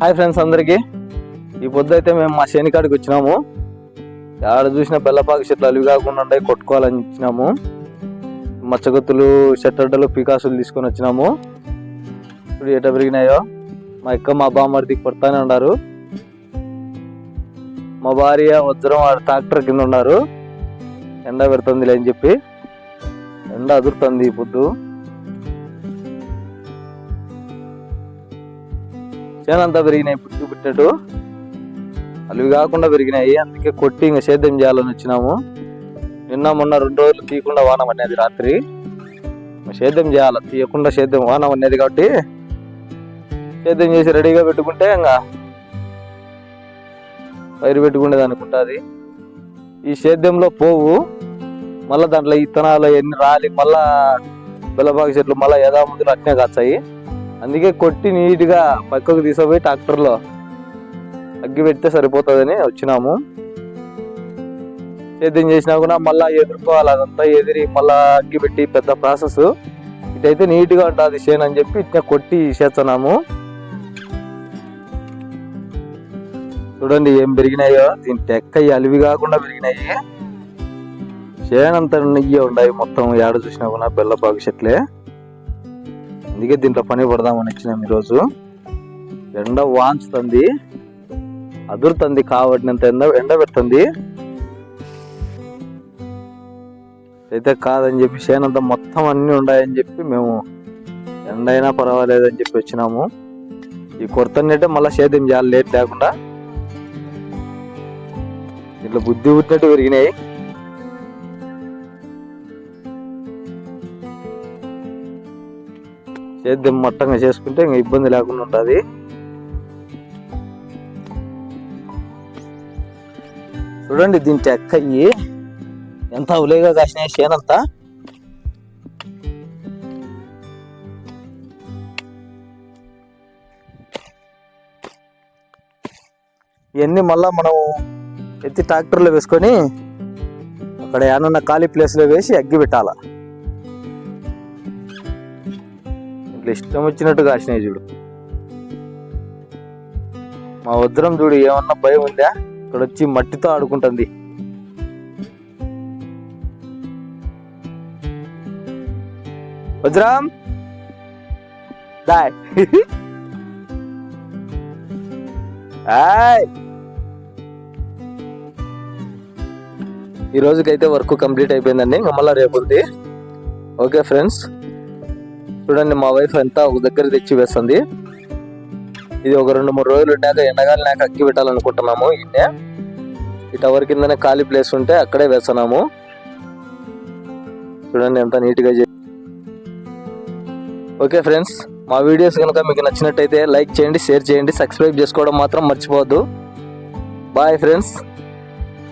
Hi friends అందరికీ. ఈ పొద్దు అయితే మేము మా శనికాడికి వచ్చినాము. ఆడ చూసిన బెల్లపాకు చెట్లు అలివి కాకుండా ఉండే కొట్టుకోవాలని ఇచ్చినాము. మచ్చగొత్తులు చెట్టడ్డలు పికాసులు తీసుకొని వచ్చినాము. ఇప్పుడు ఎట పెరిగినాయో? మా అక్క మా బామ్మడికి పడతానే ఉన్నారు. మా భార్య వజ్రం ఆడ ట్రాక్టర్ కింద ఉన్నారు. ఎండ పెడుతుంది అని చెప్పి. ఎండ అదురుతుంది ఈ పొద్దు. చేనంతా పెరిగినాయి పుట్టి పుట్టినట్టు. అవి కాకుండా పెరిగినాయి అందుకే కొట్టి ఇంకా సేద్యం చేయాలని వచ్చినాము. నిన్న మొన్న రెండు రోజులు తీయకుండా వానం అనేది రాత్రి. సేద్యం చేయాలి? తీయకుండా సేద్యం వానం అనేది కాబట్టి సేద్యం చేసి రెడీగా పెట్టుకుంటే ఇంకా పైరు పెట్టుకునేది అనుకుంటుంది ఈ సేద్యంలో పోవు మళ్ళీ దాంట్లో ఇత్తనాలు ఎన్ని రాలి మళ్ళా బెల్లబాగు చెట్లు మళ్ళీ యథాముందులు అట్నే కాచాయి అందుకే కొట్టి నీట్గా పక్కకు తీసుకుపోయి ట్రాక్టర్లో అగ్గి పెడితే సరిపోతుందని వచ్చినాము. సేద్యం చేసినా కూడా మళ్ళా ఎదుర్కోవాలి అదంతా ఎదిరి మళ్ళా అగ్గి పెట్టి పెద్ద ప్రాసెస్. ఇటైతే నీట్గా ఉంటుంది చేను అని చెప్పి ఇట్లా కొట్టి చేస్తున్నాము. చూడండి ఏం పెరిగినాయో దీని టెక్క అలివి కాకుండా పెరిగినాయి. చేనంత నెయ్యి ఉన్నాయి మొత్తం ఏడ చూసినా కూడా బెల్లపాకు చెట్లే. అందుకే దీంట్లో పని పడదామని వచ్చినాం ఈరోజు. ఎండ వాంచుతుంది అదురుతుంది కాబట్టినంత ఎండ ఎండ పెడుతుంది. అయితే కాదని చెప్పి చేనంతా మొత్తం అన్నీ ఉన్నాయని చెప్పి మేము ఎండ అయినా పర్వాలేదని చెప్పి వచ్చినాము. ఈ కొరతన్నట్టే మళ్ళీ సేద్యం చేయాలి లేట్ లేకుండా. ఇట్లా బుద్ధి పుట్టినట్టు పెరిగినాయి. సేద్యం మట్టంగా చేసుకుంటే ఇంకా ఇబ్బంది లేకుండా ఉంటుంది. చూడండి దీని టెక్కయ్యి ఎంత ఉలేగా కాసినాయి చేనంతా ఇవన్నీ మళ్ళా మనం ఎత్తి ట్రాక్టర్లో వేసుకొని అక్కడ ఏమన్నా ఖాళీ ప్లేస్లో వేసి అగ్గి పెట్టాలా. ఇట్లా ఇష్టం వచ్చినట్టు కాసినాయి చూడు. మా వజ్రం చూడు ఏమన్నా భయం ఉందా? ఇక్కడ వచ్చి మట్టితో ఆడుకుంటుంది. వజ్రం దాయ్ ఈ రోజుకైతే వర్క్ కంప్లీట్ అయిపోయిందండి. మమ్మల్ని రేపు ఉంది. Okay friends. చూడండి మా వైఫ్ ఎంత ఒక దగ్గర తెచ్చి వేస్తుంది. ఇది ఒక రెండు మూడు రోజులు ఉన్నాక ఎండగాలినాక అక్కి పెట్టాలనుకుంటున్నాము ఇన్నే. ఈ టవర్ కిందనే ఖాళీ ప్లేస్ ఉంటే అక్కడే వేస్తున్నాము. చూడండి ఎంత నీట్గా చే ఓకే ఫ్రెండ్స్ మా వీడియోస్ కనుక మీకు నచ్చినట్టయితే లైక్ చేయండి షేర్ చేయండి సబ్స్క్రైబ్ చేసుకోవడం మాత్రం మర్చిపోవద్దు. Bye friends